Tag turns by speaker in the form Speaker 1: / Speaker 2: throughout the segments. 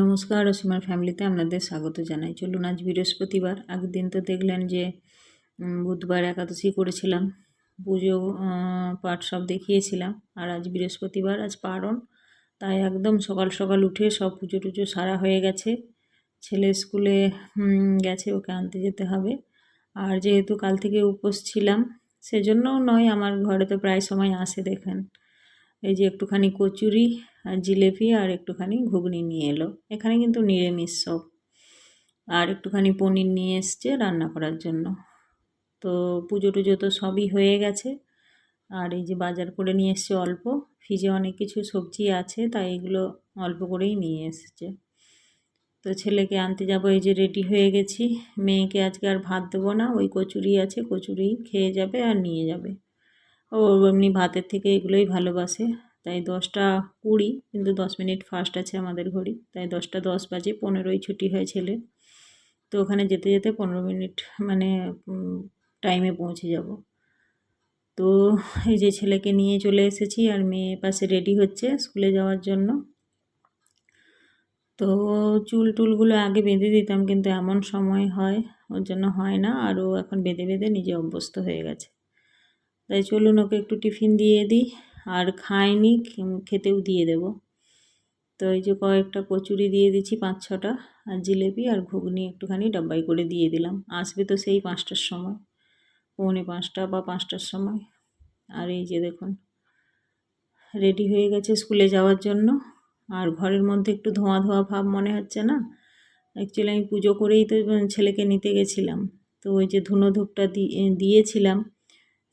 Speaker 1: নমস্কার, অসীমার ফ্যামিলিতে আপনাদের স্বাগত জানাই। চলুন আজ বৃহস্পতিবার আগের দিন তো দেখলেন যে বুধবার একাদশী করেছিলাম। পুজো পাঠ সব দেখিয়েছিলাম। আর আজ বৃহস্পতিবার, আজ পারণ। তাই একদম সকাল সকাল উঠে সব পুজো টুজো সারা হয়ে গেছে। ছেলে স্কুলে গেছে, ওকে আনতে যেতে হবে। আর যেহেতু কাল থেকে উপোস ছিলাম, সেজন্যও নয়, আমার ঘরে তো প্রায় সময় আসে দেখেন। এই যে একটুখানি কচুরি আর জিলেপি আর একটুখানি ঘুগনি নিয়ে এলো। এখানে কিন্তু নিরামিষ সব। আর একটুখানি পনির নিয়ে এসছে রান্না করার জন্য। তো পুজো টুজো তো সবই হয়ে গেছে। আর এই যে বাজার করে নিয়ে এসছে অল্প। ফ্রিজে অনেক কিছু সবজি আছে, তাই এগুলো অল্প করেই নিয়ে এসছে। তো ছেলেকে আনতে যাব, এই যে রেডি হয়ে গেছি। মেয়েকে আজকে আর ভাত দেবো না, ওই কচুরি আছে, কচুরি খেয়ে যাবে আর নিয়ে যাবে। ও এমনি ভাতের থেকে এগুলোই ভালোবাসে। তাই দশটা কুড়ি, কিন্তু দশ মিনিট ফার্স্ট আছে আমাদের ঘড়ি, তাই দশটা দশ বাজে, পনেরোই ছুটি হয় ছেলে তো ওখানে যেতে যেতে পনেরো মিনিট মানে টাইমে পৌঁছে যাব। তো এই যে ছেলেকে নিয়ে চলে এসেছি, আর মেয়ে পাশে রেডি হচ্ছে স্কুলে যাওয়ার জন্য। তো চুল টুলগুলো আগে বেঁধে দিতাম, কিন্তু এমন সময় হয়, ওর জন্য হয় না, আর ও এখন বেঁধে বেঁধে নিজে অভ্যস্ত হয়ে গেছে। তাই চলুন ওকে একটু টিফিন দিয়ে দিই। আর খায়নি খেতেও দিয়ে দেব। তো এই যে কয়েকটা কচুরি দিয়ে দিচ্ছি, পাঁচ ছটা, আর জিলেপি আর ঘুগনি একটুখানি ডাব্বাই করে দিয়ে দিলাম। আসবে তো সেই পাঁচটার সময়, পৌনে পাঁচটা বা পাঁচটার সময়। আর এই যে দেখুন, রেডি হয়ে গেছে স্কুলে যাওয়ার জন্য। আর ঘরের মধ্যে একটু ধোঁয়া ধোঁয়া ভাব মনে হচ্ছে না? অ্যাকচুয়ালি আমি পুজো করেই তো ছেলেকে নিতে গেছিলাম। তো ওই যে ধুনো ধূপটা দিয়েছিলাম।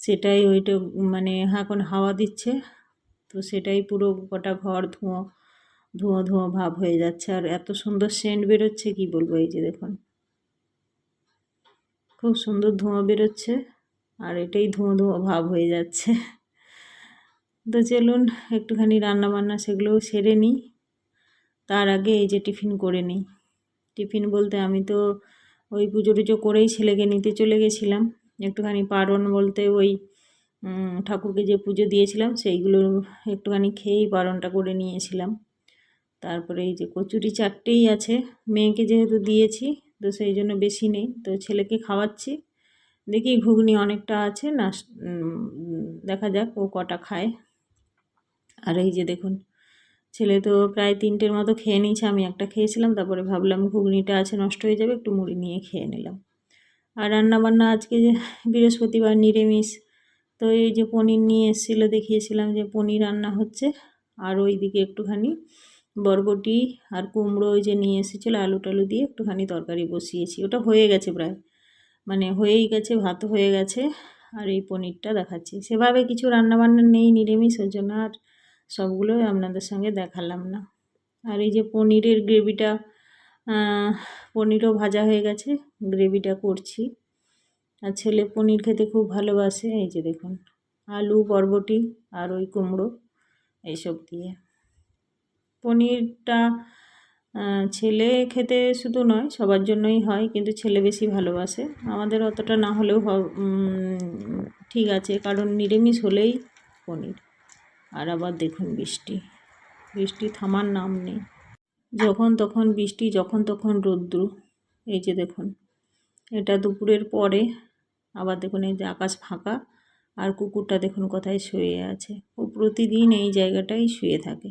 Speaker 1: সেটাই ওইটা মানে এখন হাওয়া দিচ্ছে, তো সেটাই পুরো গোটা ঘর ধোঁয়া ধোঁয়া ধোঁয়া ভাব হয়ে যাচ্ছে। আর এত সুন্দর সেন্ট বেরোচ্ছে, কি বলব? এই যে দেখুন। খুব সুন্দর ধোঁয়া বেরোচ্ছে, আর এটাই ধোঁয়া ধোঁয়া ভাব হয়ে যাচ্ছে। তো চলুন, একটুখানি রান্না বান্না সেগুলোও সেরে নিই। তার আগে এই যে টিফিন করে নিই। টিফিন বলতে আমি তো ওই পুজো টুজো করেই ছেলেকে নিতে চলে গেছিলাম। একটুখানি পারণ বলতে ওই ঠাকুরকে যে পুজো দিয়েছিলাম সেইগুলো একটুখানি খেয়েই পারণটা করে নিয়েছিলাম। তারপরে এই যে কচুরি চারটেই আছে, মেয়েকে যেহেতু দিয়েছি তো সেই জন্য বেশি নেই, তো ছেলেকে খাওয়াচ্ছি। দেখি ঘুগনি অনেকটা আছে না দেখা যাক ও কটা খায়। আর এই যে দেখুন, ছেলে তো প্রায় তিনটের মতো খেয়ে নিয়েছে, আমি একটা খেয়েছিলাম, তারপরে ভাবলাম ঘুগনিটা আছে নষ্ট হয়ে যাবে, একটু মুড়ি নিয়ে খেয়ে নিলাম। আর রান্নাবান্না আজকে যে বৃহস্পতিবার নিরামিষ, তো এই যে পনির নিয়ে এসেছিল, দেখিয়েছিলাম যে পনির রান্না হচ্ছে। আর ওই দিকে একটুখানি বরবটি আর কুমড়ো ওই যে নিয়ে এসেছিল আলু টালু দিয়ে একটুখানি তরকারি বসিয়েছি। ওটা হয়ে গেছে প্রায়। মানে হয়েই গেছে, ভাত হয়ে গেছে। আর এই পনিরটা দেখাচ্ছি। সেভাবে কিছু রান্নাবান্না নেই নিরামিষ, ওই জন্য আর সবগুলোই আপনাদের সঙ্গে দেখালাম না। আর এই যে পনিরের গ্রেভিটা পনিরও ভাজা হয়ে গেছে, গ্রেভিটা করছি। আর ছেলে পনির খেতে খুব ভালোবাসে, এই যে দেখুন, আলু, বরবটি আর ওই কুমড়ো, এইসব দিয়ে। পনিরটা ছেলে খেতে শুধু নয়, সবার জন্যই হয়, কিন্তু ছেলে বেশি ভালোবাসে। আমাদের অতটা না হলেও ঠিক আছে, কারণ নিরামিষ হলেই পনির। আর আবার দেখুন বৃষ্টি। বৃষ্টি থামার নাম নেই। যখন তখন বৃষ্টি, যখন তখন রৌদ্র। এই যে দেখুন, এটা দুপুরের পরে। আবার দেখুন এই যে আকাশ ফাঁকা আর কুকুরটা দেখুন কোথায় শুয়ে আছে। ও প্রতিদিন এই জায়গাটাই শুয়ে থাকে।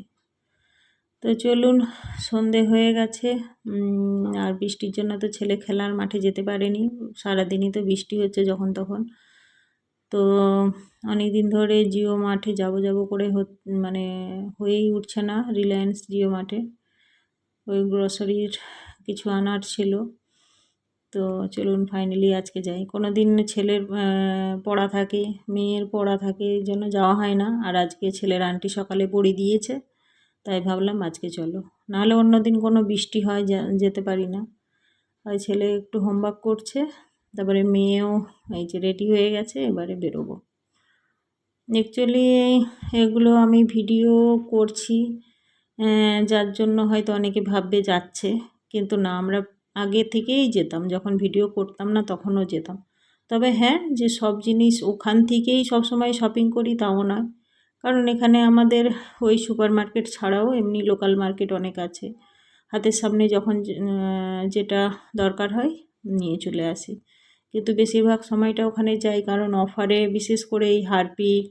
Speaker 1: তো চলুন, সন্ধে হয়ে গেছে। আর বৃষ্টির জন্য তো ছেলে খেলার মাঠে যেতে পারেনি। সারাদিনই তো বৃষ্টি হচ্ছে যখন তখন। তো অনেক দিন ধরে জিও মাঠে যাব যাব করে মানে হয়েই উঠছে না রিলায়েন্স জিও মাঠে। ওই গ্রসারির কিছু আনার ছিল। তো চলুন ফাইনালি আজকে যাই। কোনো দিন ছেলের পড়া থাকে, মেয়ের পড়া থাকে, এই জন্য যাওয়া হয় না। আর আজকে ছেলের আন্টি সকালে পড়ি দিয়েছে, তাই ভাবলাম আজকে চলো। নাহলে অন্য দিন কোনো বৃষ্টি হয় যেতে পারি না। আর ছেলে একটু হোমওয়ার্ক করছে, তারপরে মেয়েও এই যে রেডি হয়ে গেছে, এবারে বেরোবো। অ্যাকচুয়ালি এগুলো আমি ভিডিও করছি যার জন্য হয়তো অনেকে ভাববে যাচ্ছে। কিন্তু না, আমরা আগে থেকেই যেতাম। যখন ভিডিও করতাম না, তখনও যেতাম। তবে হ্যাঁ যে সব জিনিস ওখান থেকেই সব সময় শপিং করি, তাও নয়। কারণ এখানে আমাদের ওই সুপার মার্কেট ছাড়াও এমনি লোকাল মার্কেট অনেক আছে। হাতের সামনে যখন যেটা দরকার হয়, নিয়ে চলে আসি। কিন্তু বেশিরভাগ সময়টা ওখানে যাই, কারণ অফারে বিশেষ করে এই হারপিক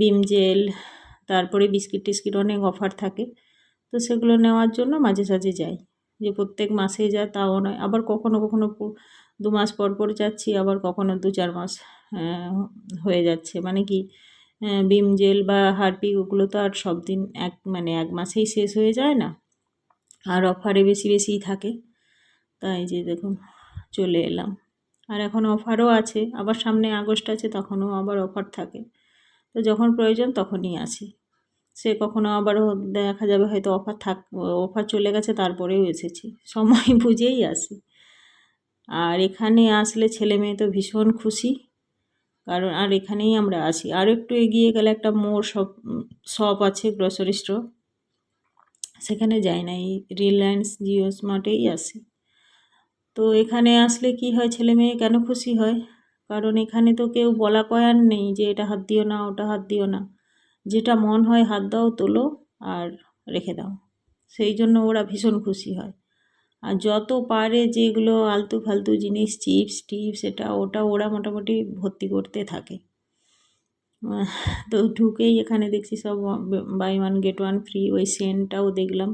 Speaker 1: বিম জেল তারপরে বিস্কিট টিস্কিট অনেক অফার থাকে। তো সেগুলো নেওয়ার জন্য মাঝে সাঝে যাই। যে প্রত্যেক মাসেই যা তাও নয়। আবার কখনো কখনো দু মাস পর পর যাচ্ছি, আবার কখনো দু চার মাস, হয়ে যাচ্ছে। মানে কি বিম জেল বা হারপিক ওগুলো তো আর সব দিন এক মানে এক মাসেই শেষ হয়ে যায় না। আর অফারে বেশি বেশিই থাকে। তাই যে দেখুন, চলে এলাম। আর এখন অফারও আছে। আবার সামনে আগস্ট আছে, তখনও আবার অফার থাকে। তো যখন প্রয়োজন তখনই আসি সে কখনো আবারও দেখা যাবে হয়তো অফার থাক, অফার চলে গেছে তারপরেও এসেছি। সময় বুঝেই আসি। আর এখানে আসলে ছেলে মেয়ে তো ভীষণ খুশি। কারণ আর এখানেই আমরা আসি আর একটু এগিয়ে গেলে একটা মোড় শপ শপ আছে গ্রসারি স্টোর সেখানে যাই না, এই রিলায়েন্স জিও স্মার্টেই আসি তো এখানে আসলে কি হয় ছেলে মেয়ে? কেন খুশি হয়? কারণ এখানে তো কেউ বলা কয়ার নেই যে এটা হাত দিও না, ওটা হাত দিও না। যেটা মন হয় হাত দাও, তোলো আর রেখে দাও। সেই জন্য ওরা ভীষণ খুশি হয়। আর যত পারে যেগুলো আলতু ফালতু জিনিস, চিপস, টিপস, এটা, ওটা ওরা মোটামুটি ভর্তি করতে থাকে। তো ঢুকেই এখানে দেখছি সব buy one get one free, ওই সেন্টটাও দেখলাম।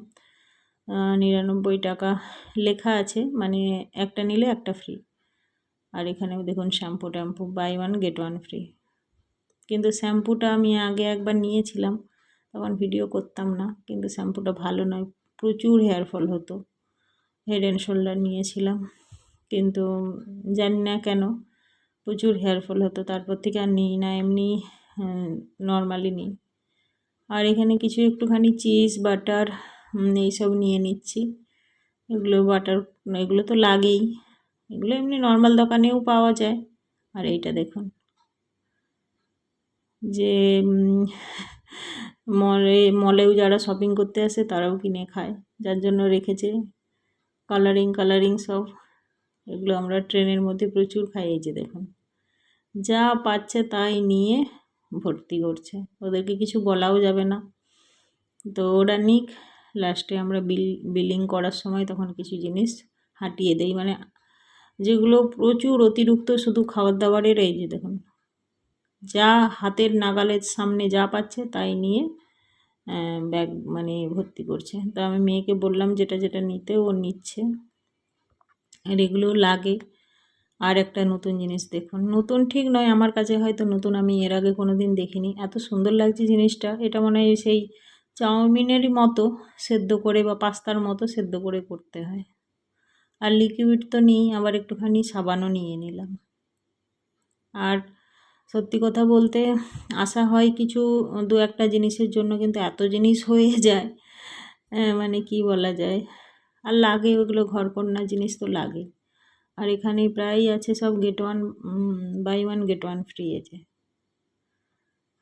Speaker 1: নিরানব্বই টাকা লেখা আছে মানে একটা নিলে একটা ফ্রি। আর এখানেও দেখুন shampoo ট্যাম্পু buy one get one free কিন্তু শ্যাম্পুটা আমি আগে একবার নিয়েছিলাম, তখন ভিডিও করতাম না, কিন্তু শ্যাম্পুটা ভালো নয়, প্রচুর হেয়ার ফল হতো। হেড অ্যান্ড শোল্ডার নিয়েছিলাম, কিন্তু জানি না কেন প্রচুর হেয়ার ফল হতো, তারপর থেকে আর নিই না, এমনি নর্মালি নিই। আর এখানে কিছু একটুখানি চিজ বাটার এইসব নিয়ে নিচ্ছি। এগুলো বাটার এগুলো তো লাগেই। এগুলো এমনি নর্মাল দোকানেও পাওয়া যায়। আর এইটা দেখুন। যে মলে, মলেও যারা শপিং করতে আসে তারাও কিনে খায়। যার জন্য রেখেছে কালারিং কালারিং সব। এগুলো আমরা ট্রেনের মধ্যে প্রচুর খাই, এই যে দেখুন। যা পাচ্ছে তাই নিয়ে ভর্তি করছে। ওদেরকে কিছু বলাও যাবে না। তো ওরা নিক। লাস্টে আমরা বিল বিলিং করার সময় তখন কিছু জিনিস হাঁটিয়ে দেই। মানে যেগুলো প্রচুর অতিরিক্ত শুধু খাবার দাবারের এই যে দেখুন, যা হাতের নাগালের সামনে যা পাচ্ছে তাই নিয়ে ব্যাগ মানে ভর্তি করছে। তো আমি মেয়েকে বললাম যেটা যেটা নিতে, ও নিচ্ছে। আর এগুলো লাগে। আর একটা নতুন জিনিস দেখুন, নতুন ঠিক নয়, আমার কাছে হয়তো নতুন, আমি এর আগে কোনো দিন দেখিনি। এত সুন্দর লাগছে জিনিসটা, এটা মনে হয় সেই চাউমিনেরই মতো সেদ্ধ করে বা পাস্তার মতো সেদ্ধ করে করতে হয়। আর লিকুইড তো নিই, আবার একটুখানি সাবানও নিয়ে নিলাম। আর সত্যি কথা বলতে আশা হয় কিছু দু একটা জিনিসের জন্য কিন্তু এত জিনিস হয়ে যায় মানে কি বলা যায়? আর লাগে ওগুলো ঘরকন্যা জিনিস তো লাগে। আর এখানে প্রায়ই আছে সব get one buy one get one free আছে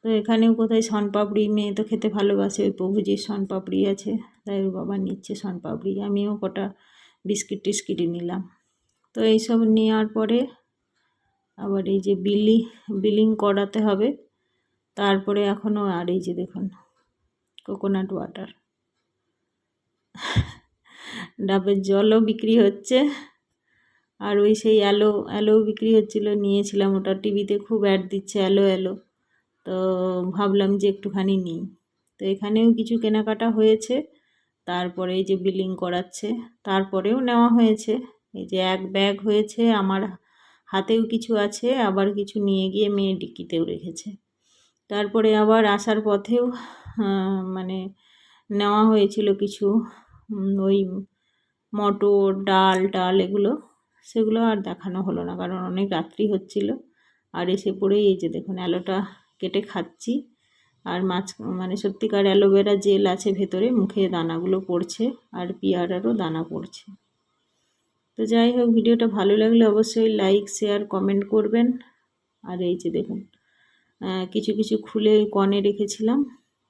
Speaker 1: তো এখানেও কোথায় শনপাপড়ি, মেয়ে তো খেতে ভালোবাসে, ওই প্রভুজির শনপাপড়ি আছে। তাই ওর বাবা নিচ্ছে শনপাপড়ি। আমিও কটা বিস্কিট টিস্কিটই নিলাম। তো এইসব নেওয়ার পরে আবার এই যে বিলি, বিলিং করাতে হবে। তারপরে এখনও আর এই যে দেখুন কোকোনাট ওয়াটার ডাবের জলও বিক্রি হচ্ছে। আর ওই সেই অ্যালো অ্যালো বিক্রি হচ্ছিল, নিয়েছিলাম ওটা। টিভিতে খুব অ্যাড দিচ্ছে, অ্যালো অ্যালো। তো ভাবলাম যে একটুখানি নিই। তো এখানেও কিছু কেনাকাটা হয়েছে। তারপরে এই যে বিলিং করাচ্ছে, তারপরেও নেওয়া হয়েছে। এই যে এক ব্যাগ হয়েছে, আমার হাতেও কিছু আছে, আবার কিছু নিয়ে গিয়ে মেয়ে ডিক্কিতেও রেখেছে। তারপরে আবার আসার পথেও মানে নেওয়া হয়েছিল কিছু ওই মটর, ডাল, টাল এগুলো, সেগুলো আর দেখানো হলো না, কারণ অনেক রাত্রি হচ্ছিল। আর এসে পড়েই এই যে দেখুন, অ্যালোটা কেটে খাচ্ছি। আর মাছ মানে সত্যিকার অ্যালোভেরা জেল আছে ভেতরে, মুখে দানাগুলো পড়ছে আর পিয়ারারও দানা পড়ছে। তো যাই হোক, ভিডিওটা ভালো লাগলে অবশ্যই লাইক, শেয়ার, কমেন্ট করবেন। আর এই যে দেখুন কিছু কিছু খুলে কনে রেখেছিলাম।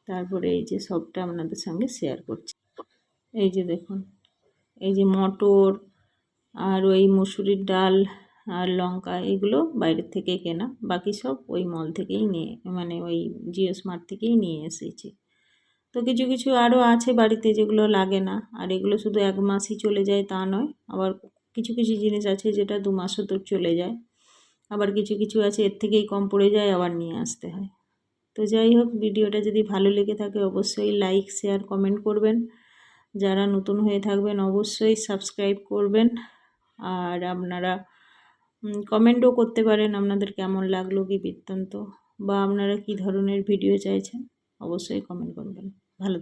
Speaker 1: তারপরে এই যে সবটা আপনাদের সঙ্গে শেয়ার করছি। এই যে দেখুন, এই যে মটর আর ওই মুসুরির ডাল আর লঙ্কা এগুলো বাইরের থেকে কেনা। বাকি সব ওই মল থেকেই নিয়ে মানে ওই জিও স্মার্ট থেকেই নিয়ে এসেছি। তো কিছু কিছু আরও আছে বাড়িতে যেগুলো লাগে না। আর এগুলো শুধু এক মাসই চলে যায় তা নয়, আবার কিছু কিছু জিনিস আছে যেটা দু মাসও তো চলে যায়। আবার কিছু কিছু আছে এর থেকেই কম পড়ে যায়, আবার নিয়ে আসতে হয়। তো যাই হোক, ভিডিওটা যদি ভালো লেগে থাকে অবশ্যই লাইক শেয়ার কমেন্ট করবেন। যারা নতুন হয়ে থাকবেন অবশ্যই সাবস্ক্রাইব করবেন। আর আপনারা কমেন্টও করতে পারেন আপনাদের কেমন লাগল কি বৃত্তান্ত বা আপনারা কি ধরনের ভিডিও চাইছেন? অবশ্যই কমেন্ট করবেন। ভালো